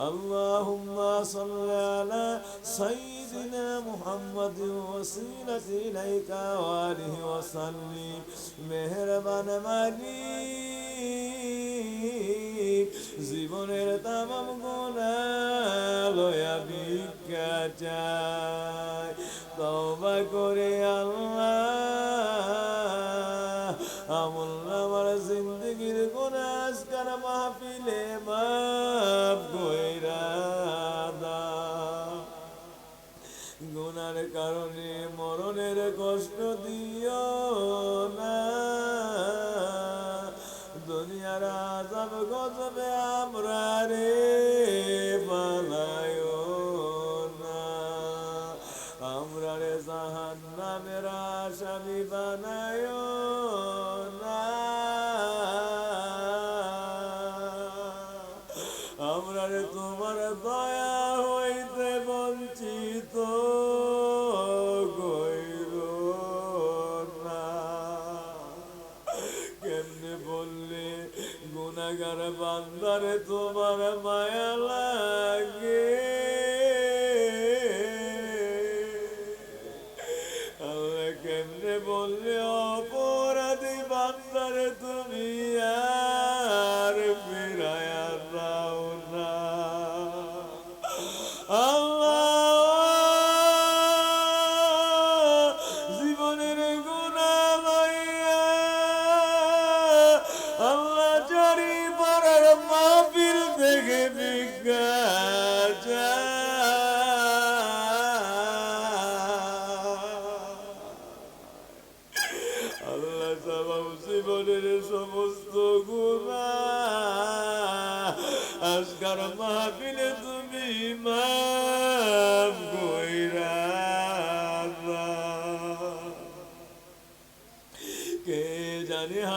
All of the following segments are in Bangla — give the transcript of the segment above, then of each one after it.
اللهم صل على سيدنا محمد وسيلة إليك وآله وسلم মেহরবান মালিক জীবনের তামাম গুণা লয়া ভিক্ষা চাই তবা করে আল্লাহ গুনার কারণে মরণের কষ্ট দিও না। দুনিয়ার আজাব গজবে আমরা রে। গুনাগার বান্দারে তোমার মায়া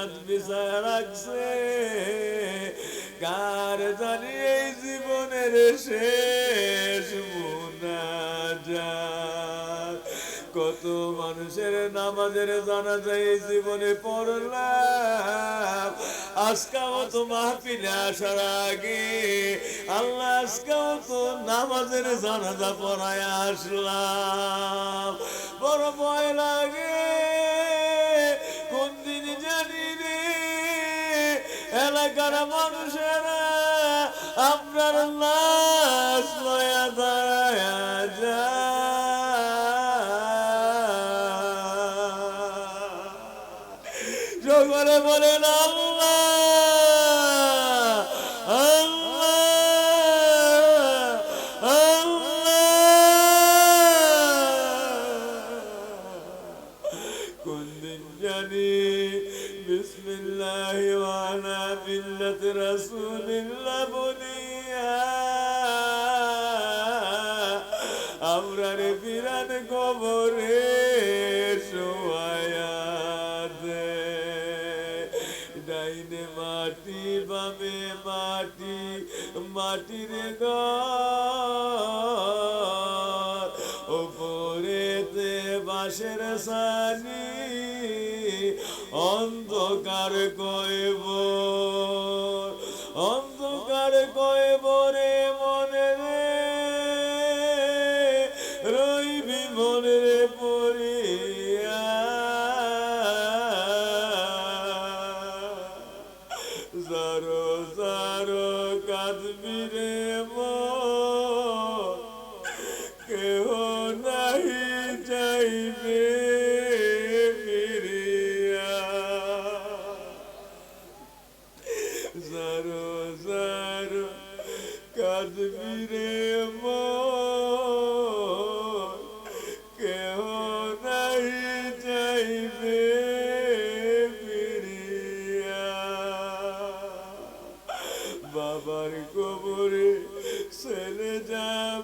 হাত বিছায় রাখছে। কার জানি এই জীবনের শেষ মুনাজাত। কত মানুষের নামাজের জানা যায় জীবনে পড়লাম। আজকাও তো মাহফিলে আসার আগে আল্লাহ আজকাও তো নামাজের জানাজা পড়ায় আসলাম। বড় ভয় লাগে। এলাকার মানুষেরা আপনার লাশ লয়া দাঁড়ায় আমরা রে বিরান কবরে শোয়ায়া দে। ডাইনে মাটি, বামে মাটি, মাটির ঘর। ওপরেতে বাঁশের সানি অন্ধকার কইব পড়িয়া বাবার কবরে ছেলে যাবে।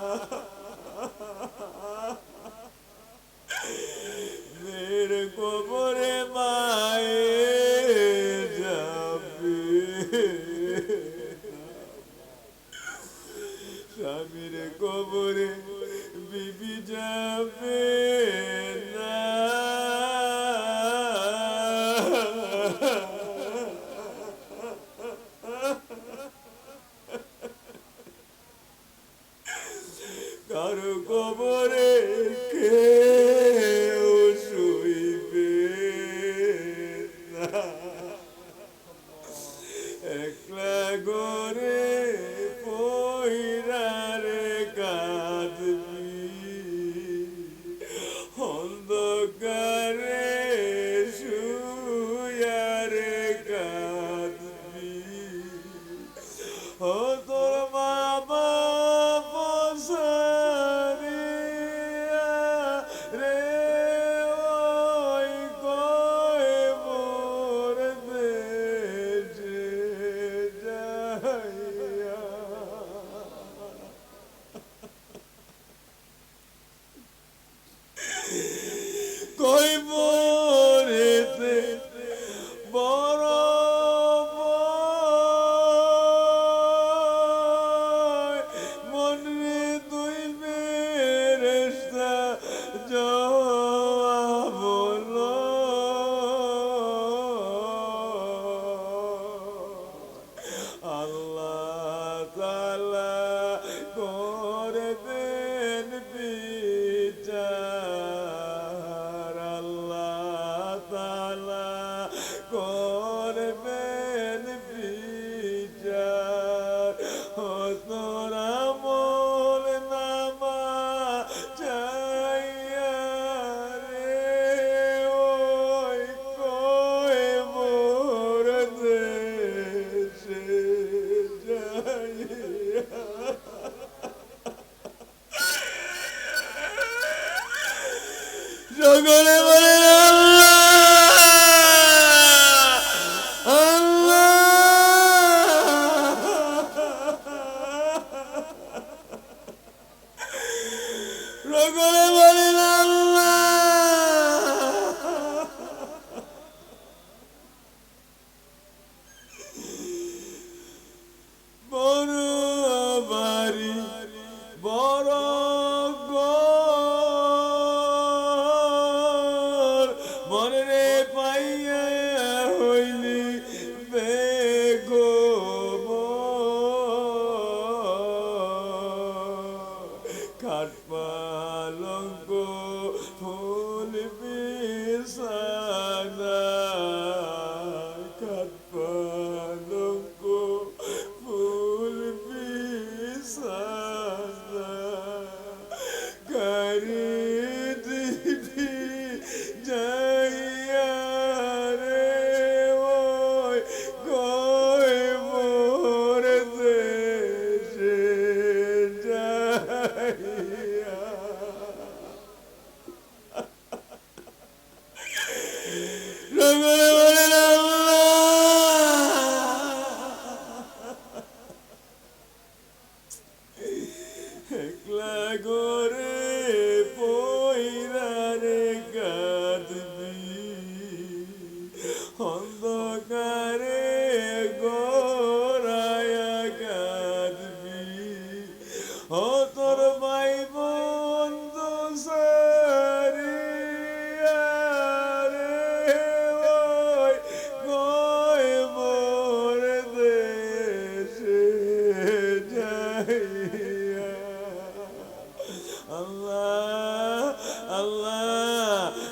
কারও কবরে কেউ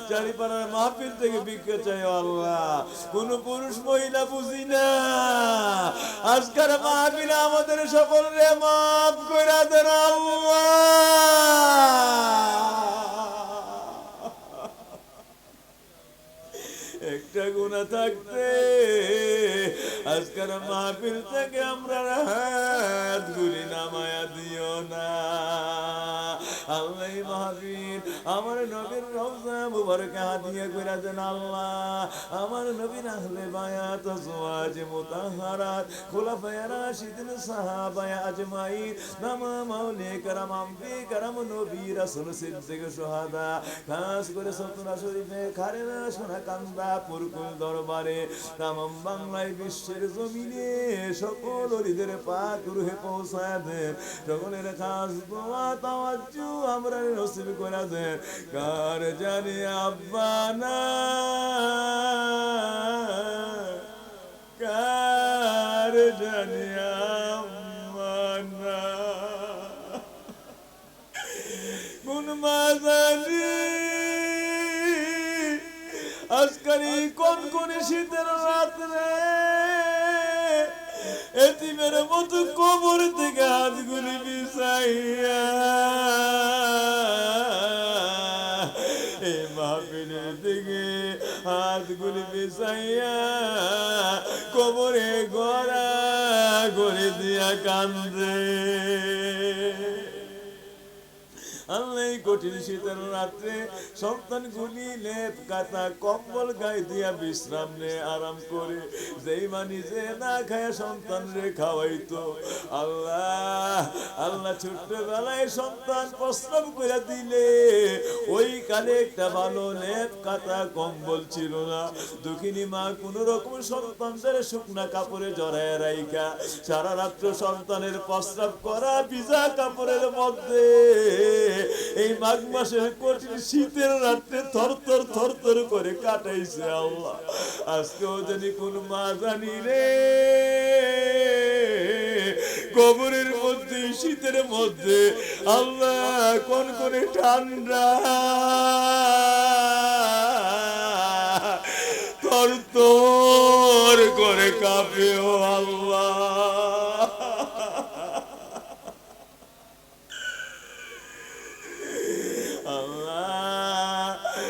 চারিপাড়ার মাহফিল থেকে ভিক্ষা চাই আল্লাহ। কোন পুরুষ, মহিলা বুঝি না। আজকের মাহফিল আমাদের সকল রে মাফ করে একটা গুণা থাকতে আজকের মাহফিল থেকে আমরা হাত গুলি নামায়া দিও না। আল্লাহ মাহফিল আমার নবীর রওজা মুবারক হাদিয়া কইরা দেন আল্লাহ। আমার নবীর আহলে বায়াত জওয়াজ মুতাহহারাত খুলাফায়ে রাশিদিন সাহাবায়ে আজমাইন, নামা মাওলে কারাম আম্বি কারাম, নবী রাসূল সিদ্দিক সুহাদা। খাস করে সতুরা শরীফে খারেনা সোনা কান্দা পুরকুল দরবারে, তামাম বাংলায় বিশ্বের জমিনে সকল হরিদের পাক রুহে পৌঁছায় দেন। সকলের খাস দোয়া, তাওয়াজ্জু আমরা নসিব করে দেন কার জানি আব্বা না? কার জানি আম্মা না? কোন এই কোন কোন শীতের রাত্রে এতিমের মতো কবর থেকে হাতগুলি বিছাইয়া বিছাইয়া কবরে গড়া করে দিয়া কান্দে। আল্লাহ কঠিন শীতের রাত্রে সন্তান গুলি লেপ কাতা কম্বল গায়ে দিয়া বিশ্রাম নে, আরাম করে যেই মা যে না খায় সন্তান রে খাওয়াইতো। আল্লাহ আল্লাহ ছোট্টবেলায় সন্তান প্রস্রাব করে দিলে। ওই কালে একটা ভালো লেপ কাতা কম্বল ছিল না। দুঃখিনী মা কোন রকম সন্তানদের শুকনা কাপড়ে জড়ায় রাইকা সারা রাত্র সন্তানের প্রস্রাব করা, ভিজা কাপড়ের মধ্যে। মাঘ মাসের কঠিন শীতের রাত্রে থর থর থর থর করে কাটাইছে আল্লাহ। আজকেও জানি কোন মা জানি রে, কবরের মধ্যে, শীতের মধ্যে আল্লাহ কোন কোন ঠান্ডা, থর থর করে কাঁপে ও আল্লাহ আল্লাহ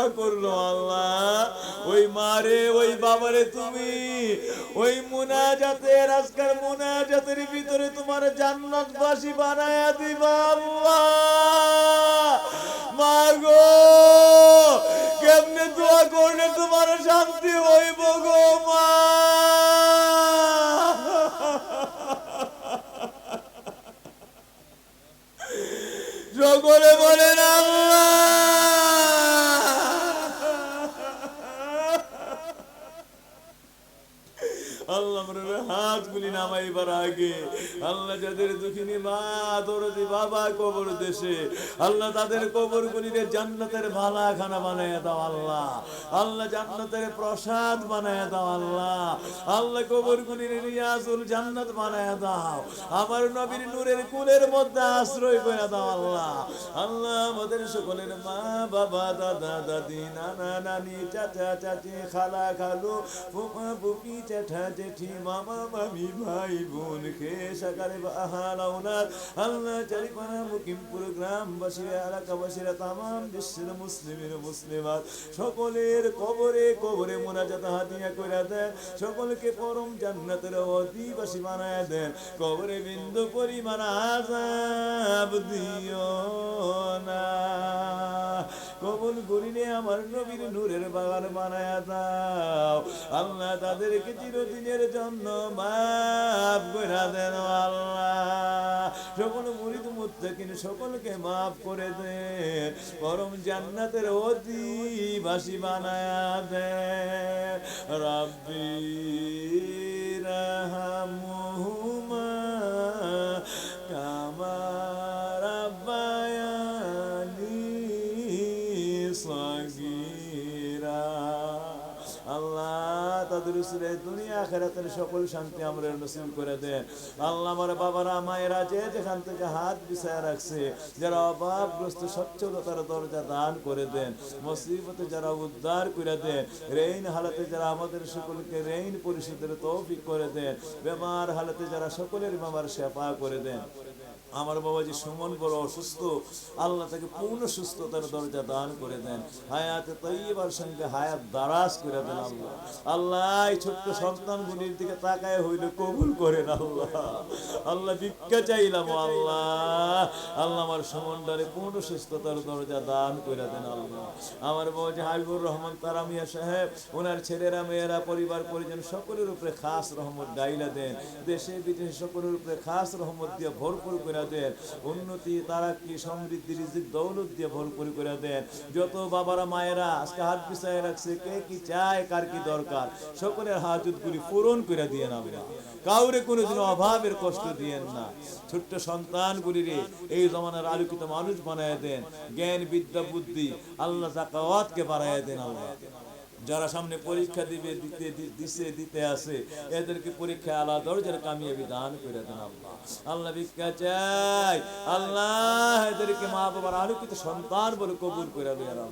দোয়া করল আল্লাহ। ওই মারে, ওই বাবারে তুমি। ওই মুনাজাতের আজকাল মুনাজাতের ভিতরে তোমার বানায়া দিবা আল্লাহ। কেমনে দোয়া করলে তোমার শান্তি হইব গো মা সকলে বলেন আল্লাহ আল্লাহ আমরা হাত গুলি নামাইবার আগে আল্লাহ যাদের দুঃখিনী মা দরদি বাবা কবর দেশে আল্লাহ তাদের কবর গুলিরে জান্নাতের ভালা খানা বানায় দাও আল্লাহ। আল্লাহ জান্নাতের প্রসাদ বানায় দাও আল্লাহ। আল্লাহ কবর গুলির রিয়াজুল জান্নাত বানায় দাও। আমার নবীর নূরের কুলের মধ্যে আশ্রয় করে দাও আল্লাহ। আল্লাহ আমাদের সকলের মা, বাবা, দাদা, দাদি, নানা, নানি, চাচা, চাচি, খালা, খালু, ফুফা, ফুফি জ্যাঠা জেঠি, মামা, মামি, ভাই, বোন খে বাহাল, আউলাদ। আল্লাহ চারিপানা মুকিমপুর গ্রামবাসীরা এলাকাবাসীরা তামাম বিশ্বের মুসলিমের মুসলিমাত। সকলের কবরে কবরে মোনাজাত হাতিয়া করে দেন। সকলকে পরম জান্নাতের অধিবাসী বানায় দেন। কবরে বিন্দু পরিমাণ আজাব দিও না। কবুল করিলে আমার নবীর নূরের বাগান বানায়া দাও। আল্লাহ তাদেরকে চিরদিনের জন্য মাফ করে দেন আল্লাহ। সকল মুরিদ মুত্তাকিন সকলকে মাফ করে দেন। পরম জান্নাতের অধিবাসী বানায়া দেন। রাব্বি রাহামহুমা কামা তাদের উসিলে দুনিয়া, আখেরাতের সকল শান্তি আমরা নসিব করে দেন। আল্লাহ আমার বাবারা, মায়েরা, যে যেখান থেকে হাত বিছায় রাখছে, যারা অভাবগ্রস্ত সচ্ছলতার দরজা দান করে দেন, মুসিবতে যারা উদ্ধার করে দেন, রেইন হালাতে যারা আমাদের সকলকে রেইন পরিশোধের তৌফিক করে দেন, বেমার হালাতে যারা সকলের বেমার সেবা করে দেন। আমার বাবাজি সুমন বড় অসুস্থ, আল্লাহ তাকে পূর্ণ সুস্থতার দরজা দান করে দেন। হায়াতে তৈবার সঙ্গে হায়াত দারাজ করে দেন আল্লাহ। আল্লাহ ছোট্ট সন্তানগুলির দিকে তাকায় হইলে কবুল করেন আল্লাহ। আল্লাহ ভিক্ষা চাইলাম আল্লাহ। আল্লাহ আমার সুমনডারে পূর্ণ সুস্থতার দরজা দান করে দেন আল্লাহ। আমার বাবাজি হাবিবুর রহমান তারা মিয়া সাহেব, ওনার ছেলেরা, মেয়েরা, পরিবার, পরিজন সকলের উপরে খাস রহমত ডাইলা দেন। দেশে বিদেশে সকলের উপরে খাস রহমত দিয়ে ভরপুর করে দেন। উন্নতি তারা কি সমৃদ্ধি, রিজিক, দৌলত দিয়ে ভরপুর করে দেন। যত বাবারা, মায়েরা, আজকে হাত পিছায় রাখছে, কে কি চায়, কার কি দরকার, সকলের হাজতগুলি পূরণ করে দিয়ে না কাউরে কোনোদিন অভাবের কষ্ট দিয়েন না। ছোট্ট সন্তান সন্তানগুলিরে এই জমানার আলোকিত মানুষ বানায় দেন। জ্ঞান, বিদ্যা, বুদ্ধি, আল্লাহ জাকাওয়াতকে বাড়ায় দেন আল্লাহ। যারা সামনে পরীক্ষা দিবে, দিতে দিছে, দিতে আসে এদেরকে পরীক্ষা আলা দরজার কামিয়াবি দান করে দেন আল্লাহ। আল্লাহ ভিক্ষা চাই। আল্লাহ এদেরকে মা বাবার আলোকিত সন্তান বলে কবুল করে দেয় আল্লাহ।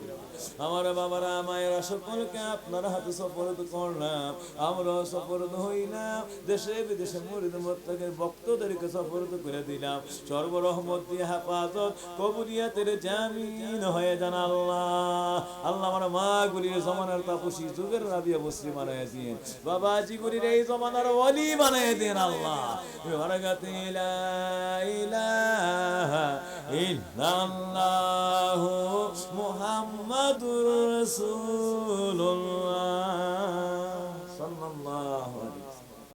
আমার বাবারা, মায়েরা সকলকে আপনার হাতে সফরত করলাম। আমরাও সফরত হইলাম, দেশে বিদেশে মরিদ মোত্তাকের ভক্তদেরকে সফরত করে দিলাম। সর্বরহমত দিয়ে হেফাজত, কবুলিয়াতের জামিন হয়ে যান আল্লাহ। আল্লাহ আমার মা গুলির জমানার তাপসী যুগের রাবিয়া মুসলিম বানায় দিন বাবাজি গুলির এই জমানার ওয়ালি বানায় দিন আল্লাহ। লা ইলাহা ইল্লাল্লাহু محمد رسول الله